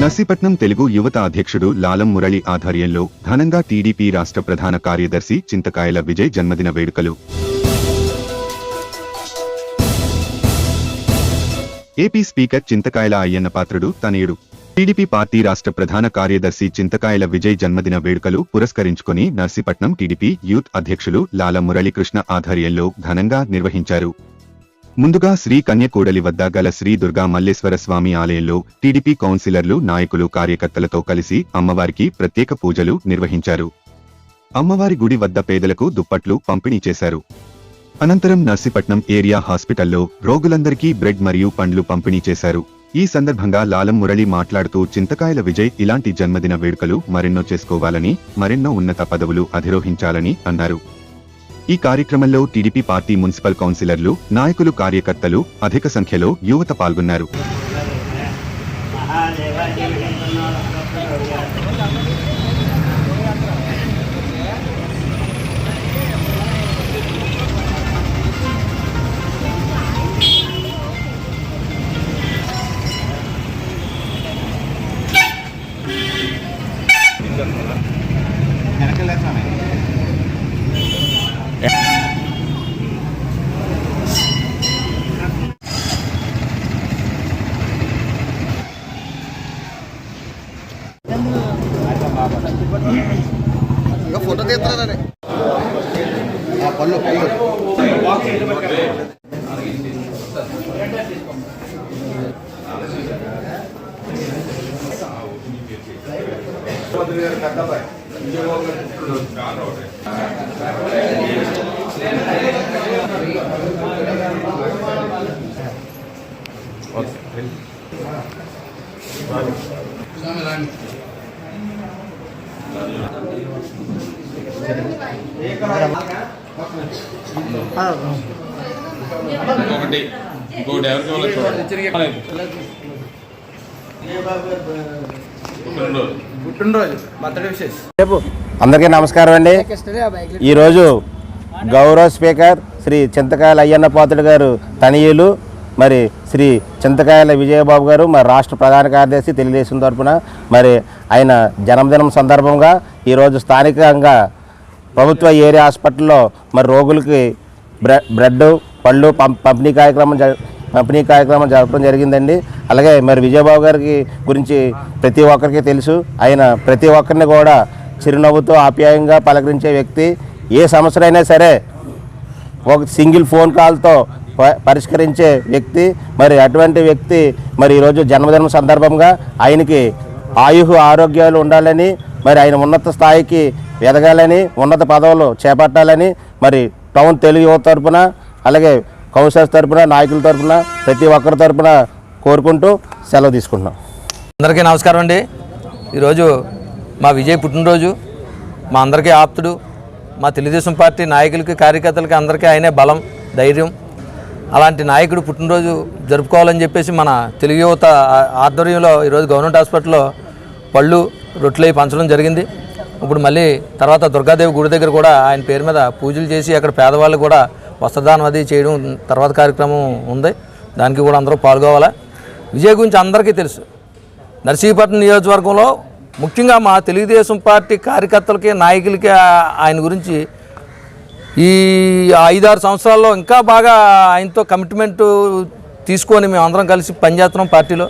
నర్సీపట్నం తెలుగు యువత అధ్యక్షుడు లాలం మురళి ఆధ్వర్యంలో ఘనంగా టీడీపీ రాష్ట్ర ప్రధాన కార్యదర్శి చింతకాయల విజయ్ జన్మదిన వేడుకలు. ఏపీ స్పీకర్ చింతకాయల అయ్యన్న పాత్రుడు తనయుడు. టీడీపీ పార్టీ రాష్ట్ర ప్రధాన కార్యదర్శి చింతకాయల విజయ్ జన్మదిన వేడుకలు పురస్కరించుకొని నర్సీపట్నం టీడీపీ యూత్ అధ్యక్షులు లాల మురళీకృష్ణ ఆధ్వర్యంలో ఘనంగా నిర్వహించారు. ముందుగా శ్రీ కన్యకూడలి వద్ద గల శ్రీ దుర్గా మల్లేశ్వర స్వామి ఆలయంలో టీడీపీ కౌన్సిలర్లు నాయకులు కార్యకర్తలతో కలిసి అమ్మవారికి ప్రత్యేక పూజలు నిర్వహించారు. అమ్మవారి గుడి వద్ద పేదలకు దుప్పట్లు పంపిణీ చేశారు. అనంతరం నర్సీపట్నం ఏరియా హాస్పిటల్లో రోగులందరికీ బ్రెడ్ మరియు పండ్లు పంపిణీ చేశారు. ఈ సందర్భంగా లాలం మురళి మాట్లాడుతూ చింతకాయల విజయ్ ఇలాంటి జన్మదిన వేడుకలు మరెన్నో చేసుకోవాలని మరెన్నో ఉన్నత పదవులు అధిరోహించాలని అన్నారు. ఈ కార్యక్రమంలో టీడీపీ పార్టీ మున్సిపల్ కౌన్సిలర్లు నాయకులు కార్యకర్తలు అధిక సంఖ్యలో యువత పాల్గొన్నారు. వెనకలేదు ఫోటో తీస్తారని ఆ పళ్ళు పళ్ళు ఇంకొకటి ఇంకొకటి ఎవరికి వాళ్ళకి బర్త్డే విశేష్ అందరికీ నమస్కారం అండి. ఈరోజు గౌరవ స్పీకర్ శ్రీ చింతకాయల అయ్యన్న పాత్రుడు గారు తనయులు మరి శ్రీ చింతకాయల విజయబాబు గారు మరి రాష్ట్ర ప్రధాన కార్యదర్శి తెలుగుదేశం తరఫున మరి ఆయన జన్మదినం సందర్భంగా ఈరోజు స్థానికంగా ప్రభుత్వ ఏరియా హాస్పిటల్లో మరి రోగులకి బ్రెడ్ పళ్ళు పం పంపిణీ కార్యక్రమం జ పంపిణీ కార్యక్రమం జరపడం జరిగిందండి. అలాగే మరి విజయబాబు గారికి గురించి ప్రతి ఒక్కరికి తెలుసు. ఆయన ప్రతి ఒక్కరిని కూడా చిరునవ్వుతో ఆప్యాయంగా పలకరించే వ్యక్తి. ఏ సమస్యలైనా సరే ఒక సింగిల్ ఫోన్ కాల్తో ప- పరిష్కరించే వ్యక్తి. మరి అటువంటి వ్యక్తి మరి ఈరోజు జన్మదినం సందర్భంగా ఆయనకి ఆయుహ ఆరోగ్యాలు ఉండాలని మరి ఆయన ఉన్నత స్థాయికి ఎదగాలని ఉన్నత పదవులు చేపట్టాలని మరి టౌన్ తెలుగు యువత తరపున అలాగే కౌన్సిలర్స్ తరపున నాయకుల తరపున ప్రతి ఒక్కరి తరపున కోరుకుంటూ సెలవు తీసుకుంటున్నాం. అందరికీ నమస్కారం అండి. ఈరోజు మా విజయ్ పుట్టినరోజు. మా అందరికీ ఆప్తుడు. మా తెలుగుదేశం పార్టీ నాయకులకి కార్యకర్తలకి అందరికీ ఆయనే బలం ధైర్యం. అలాంటి నాయకుడు పుట్టినరోజు జరుపుకోవాలని చెప్పేసి మన తెలుగు యువత ఆధ్వర్యంలో ఈరోజు గవర్నమెంట్ హాస్పిటల్లో పళ్ళు రొట్టెలు అవి పంచడం జరిగింది. ఇప్పుడు మళ్ళీ తర్వాత దుర్గాదేవి గుడి దగ్గర కూడా ఆయన పేరు మీద పూజలు చేసి అక్కడ పేదవాళ్ళు కూడా వస్త్రదానం అది చేయడం తర్వాత కార్యక్రమం ఉంది. దానికి కూడా అందరూ పాల్గొవాలా? విజయ్ గురించి అందరికీ తెలుసు. నర్సీపట్నం నియోజకవర్గంలో ముఖ్యంగా మా తెలుగుదేశం పార్టీ కార్యకర్తలకి నాయకులకి ఆయన గురించి ఈ ఐదారు సంవత్సరాల్లో ఇంకా బాగా ఆయనతో కమిట్మెంట్ తీసుకొని మేము అందరం కలిసి పనిచేస్తున్నాం పార్టీలో.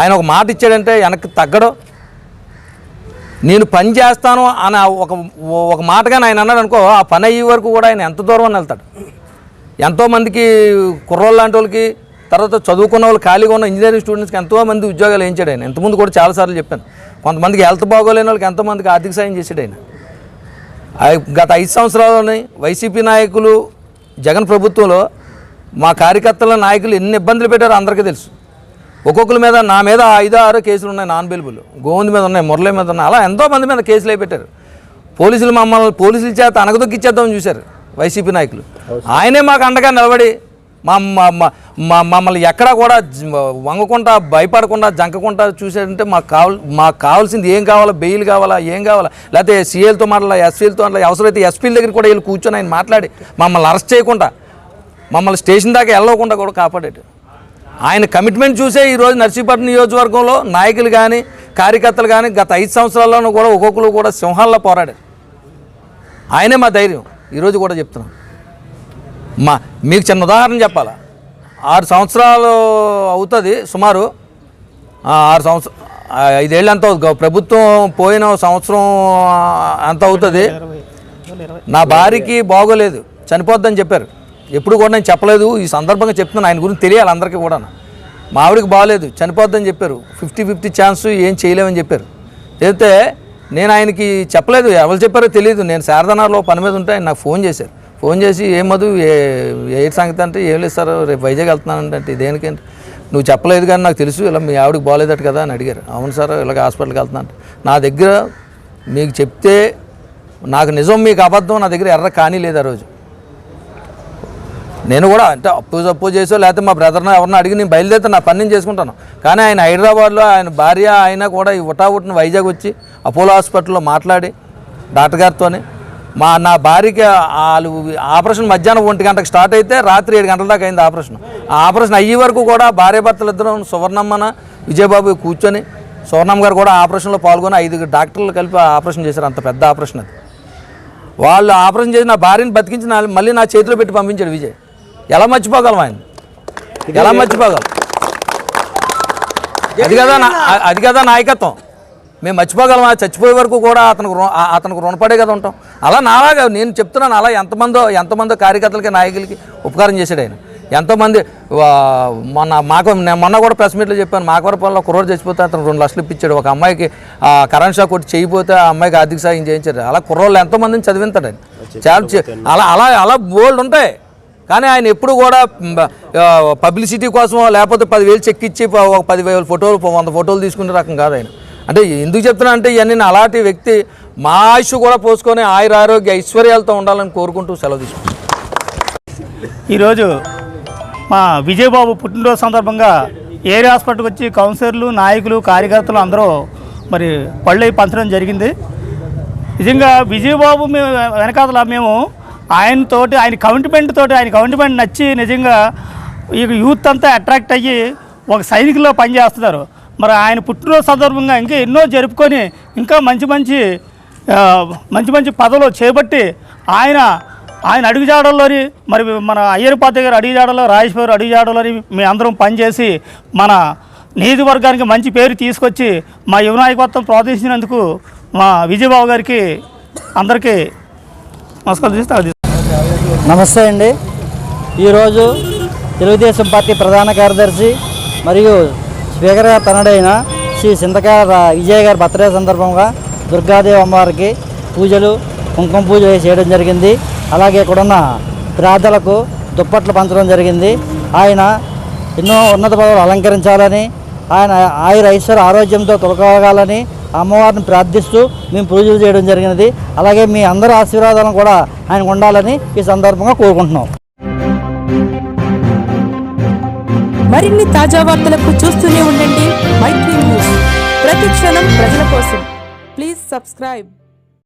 ఆయన ఒక మాట ఇచ్చాడంటే వెనక్కి తగ్గడం. నేను పని చేస్తాను అని ఒక ఒక మాటగా ఆయన అన్నాడు అనుకో ఆ పని అయ్యే వరకు కూడా ఆయన ఎంత దూరం అని వెళ్తాడు. ఎంతోమందికి కుర్రోళ్ళ లాంటి వాళ్ళకి తర్వాత చదువుకున్న వాళ్ళు ఖాళీగా ఉన్న ఇంజనీరింగ్ స్టూడెంట్స్కి ఎంతోమంది ఉద్యోగాలు వేయించాడు ఆయన. ఎంతమంది కూడా చాలాసార్లు చెప్పాను. కొంతమందికి హెల్త్ బాగోలేని వాళ్ళకి ఎంతోమందికి ఆర్థిక సాయం చేశాడు ఆయన. గత ఐదు సంవత్సరాల్లోనే వైసీపీ నాయకులు జగన్ ప్రభుత్వంలో మా కార్యకర్తల నాయకులు ఎన్ని ఇబ్బందులు పెట్టారో అందరికీ తెలుసు. ఒక్కొక్కరి మీద నా మీద ఐదో ఆరో కేసులు ఉన్నాయి నాన్ బెయిలబుల్. గోవింద్ మీద ఉన్నాయి మురళి మీద ఉన్నాయి అలా ఎంతో మంది మీద కేసులు అయి పెట్టారు. పోలీసులు మమ్మల్ని పోలీసుల చేత అనగదొక్కిచ్చేద్దామని చూశారు వైసీపీ నాయకులు. ఆయనే మాకు అండగా నిలబడి మా మమ్మల్ని ఎక్కడా కూడా వంగకుండా భయపడకుండా జంకకుండా చూసాడంటే మాకు కావాలి మాకు కావాల్సింది ఏం కావాలా బెయిల్ కావాలా ఏం కావాలా? లేకపోతే సీఎల్తో మాట్లాడాలి ఎస్పీలతో మాట్లాడాలి? అవసరమైతే ఎస్పీల దగ్గర కూడా వీళ్ళు కూర్చొని ఆయన మాట్లాడి మమ్మల్ని అరెస్ట్ చేయకుండా మమ్మల్ని స్టేషన్ దాకా వెళ్ళకుండా కూడా కాపాడాడు. ఆయన కమిట్మెంట్ చూసే ఈరోజు నర్సీపట్నం నియోజకవర్గంలో నాయకులు కానీ కార్యకర్తలు కానీ గత ఐదు సంవత్సరాల్లోనూ కూడా ఒక్కొక్కరు కూడా సింహాల్లో పోరాడారు. ఆయనే మా ధైర్యం. ఈరోజు కూడా చెప్తున్నాం. మా మీకు చిన్న ఉదాహరణ చెప్పాలా? ఆరు సంవత్సరాలు అవుతుంది సుమారు. ఆరు సంవత్సరం ఐదేళ్ళు ఎంత అవుతుంది? ప్రభుత్వం పోయిన సంవత్సరం ఎంత అవుతుంది? నా భార్యకి బాగోలేదు. చనిపోద్దని చెప్పారు. ఎప్పుడు కూడా నేను చెప్పలేదు. ఈ సందర్భంగా చెప్తున్నాను. ఆయన గురించి తెలియాలి అందరికీ కూడా. మా ఆవిడకి బాగాలేదు. చనిపోద్దని చెప్పారు. ఫిఫ్టీ ఫిఫ్టీ ఛాన్స్ ఏం చేయలేమని చెప్పారు. చెప్తే నేను ఆయనకి చెప్పలేదు. ఎవరు చెప్పారో తెలియదు నేను శారదనాలో పని మీద ఉంటే ఆయన నాకు ఫోన్ చేశారు. ఫోన్ చేసి ఏం మధు? ఏ ఏ సంగతి అంటే ఏం లేదు సార్. రేపు వైజాగ్ వెళ్తున్నానంటే అంటే దేనికంటే నువ్వు చెప్పలేదు కానీ నాకు తెలుసు. ఇలా మీ ఆవిడకి బాగోలేదట కదా అని అడిగారు. అవును సార్. ఇలాగ హాస్పిటల్కి వెళ్తున్నాను నా దగ్గర మీకు చెప్తే నాకు నిజం మీకు అబద్ధం నా దగ్గర ఎర్ర కానీ లేదు ఆ రోజు. నేను కూడా అంటే అప్పు తప్పు చేసో లేకపోతే మా బ్రదర్ని ఎవరిని అడిగి నేను బయలుదేరితే నా పని నేను చేసుకుంటాను. కానీ ఆయన హైదరాబాద్లో ఆయన భార్య ఆయన కూడా ఈ ఉటావుటిన వైజాగ్ వచ్చి అపోలో హాస్పిటల్లో మాట్లాడి డాక్టర్ గారితోని మా నా భార్యకి వాళ్ళు ఆపరేషన్ మధ్యాహ్నం ఒంటి గంటకు స్టార్ట్ అయితే రాత్రి ఏడు గంటల దాకా అయింది ఆపరేషన్. ఆ ఆపరేషన్ అయ్యే వరకు కూడా భార్య భర్తలు ఇద్దరు సువర్ణమ్మన విజయబాబు కూర్చొని సువర్ణమ్మ గారు కూడా ఆపరేషన్లో పాల్గొని ఐదుగురు డాక్టర్లు కలిపి ఆపరేషన్ చేశారు. అంత పెద్ద ఆపరేషన్ అది. వాళ్ళు ఆపరేషన్ చేసి నా భార్యని బతికించి నా- మళ్ళీ నా చేతిలో పెట్టి పంపించాడు విజయ్. ఎలా మర్చిపోగలం ఆయన? ఎలా మర్చిపోగలం? అది కదా అది కదా నాయకత్వం. మేము మర్చిపోగలమా? చచ్చిపోయే వరకు కూడా అతనికి అతనికి రుణపడే కదా ఉంటాం. అలా నాలాగా నేను చెప్తున్నాను అలా ఎంతమందో ఎంతమందో కార్యకర్తలకి నాయకులకి ఉపకారం చేశాడు ఆయన. ఎంతోమంది మొన్న మాకు నేను మొన్న కూడా ప్రెస్ మీట్లో చెప్పాను మాకవరపాలలో కుర్రోడు చచ్చిపోతే అతను రెండు లక్షలు ఇప్పించాడు. ఒక అమ్మాయికి ఆ, కరెంట్ షాక్ కొట్టి చేయిపోతే ఆ అమ్మాయికి ఆర్థిక సాయం చేయించాడు. అలా కుర్రోళ్ళు ఎంతోమందిని చదివింతాడు ఆయన. చాలా అలా అలా అలా బోల్డ్ ఉంటాయి. కానీ ఆయన ఎప్పుడు కూడా పబ్లిసిటీ కోసమో లేకపోతే పదివేలు చెక్ ఇచ్చి ప- ఒక పదివేల ఫోటోలు వంద ఫోటోలు తీసుకునే రకం కాదు ఆయన. అంటే ఎందుకు చెప్తున్నా అంటే ఇవన్నీ అలాంటి వ్యక్తి మా ఆయుష్ కూడా పోసుకొని ఆయుర ఆరోగ్య ఐశ్వర్యాలతో ఉండాలని కోరుకుంటూ సెలవు తీసుకుంటాను ఈరోజు మా విజయబాబు పుట్టినరోజు సందర్భంగా ఏరియా హాస్పిటల్కి వచ్చి కౌన్సిలర్లు నాయకులు కార్యకర్తలు అందరూ మరి పళ్ళు పంచడం జరిగింది. నిజంగా విజయబాబు మేము వెనకాతల మేము ఆయనతోటి ఆయన కమిట్మెంట్ తోటి ఆయన కమిట్మెంట్ నచ్చి నిజంగా ఈ యూత్ అంతా అట్రాక్ట్ అయ్యి ఒక సైనికులో పనిచేస్తున్నారు. మరి ఆయన పుట్టినరోజు సందర్భంగా ఇంకా ఎన్నో జరుపుకొని ఇంకా మంచి మంచి మంచి మంచి పదవులు చేపట్టి ఆయన ఆయన అడుగుజాడల్లోని మరి మన అయ్యరపాత గారు అడుగుజాడలో రాజేశ్వర అడుగుజాడలోని మేము అందరం పనిచేసి మన నియోజకవర్గానికి మంచి పేరు తీసుకొచ్చి మా యువనాయకత్వం ప్రోత్సహించినందుకు మా విజయబాబు గారికి అందరికీ నమస్కారం చేస్తే నమస్తే అండి. ఈరోజు తెలుగుదేశం పార్టీ ప్రధాన కార్యదర్శి మరియు స్పీకర్ గారి తనడైన శ్రీ చింతకాయ విజయ్ గారి బర్త్డే సందర్భంగా దుర్గాదేవి అమ్మవారికి పూజలు కుంకుమ పూజ చేయడం జరిగింది. అలాగే ఇక్కడున్న ప్రార్థలకు దుప్పట్లు పంచడం జరిగింది. ఆయన ఎన్నో ఉన్నత పదవులు అలంకరించాలని ఆయన ఆయుర ఐశ్వర్య ఆరోగ్యంతో తొలగలగాలని అమ్మవారిని ప్రార్థిస్తూ మేము పూజలు చేయడం జరిగినది. అలాగే మీ అందరి ఆశీర్వాదాలను కూడా ఆయనకు ఉండాలని ఈ సందర్భంగా కోరుకుంటున్నాం. మరిన్ని తాజా వార్తలకు చూస్తూనే ఉండండి. మైత్రి న్యూస్. ప్రతి క్షణం ప్రజల కోసం. Please subscribe.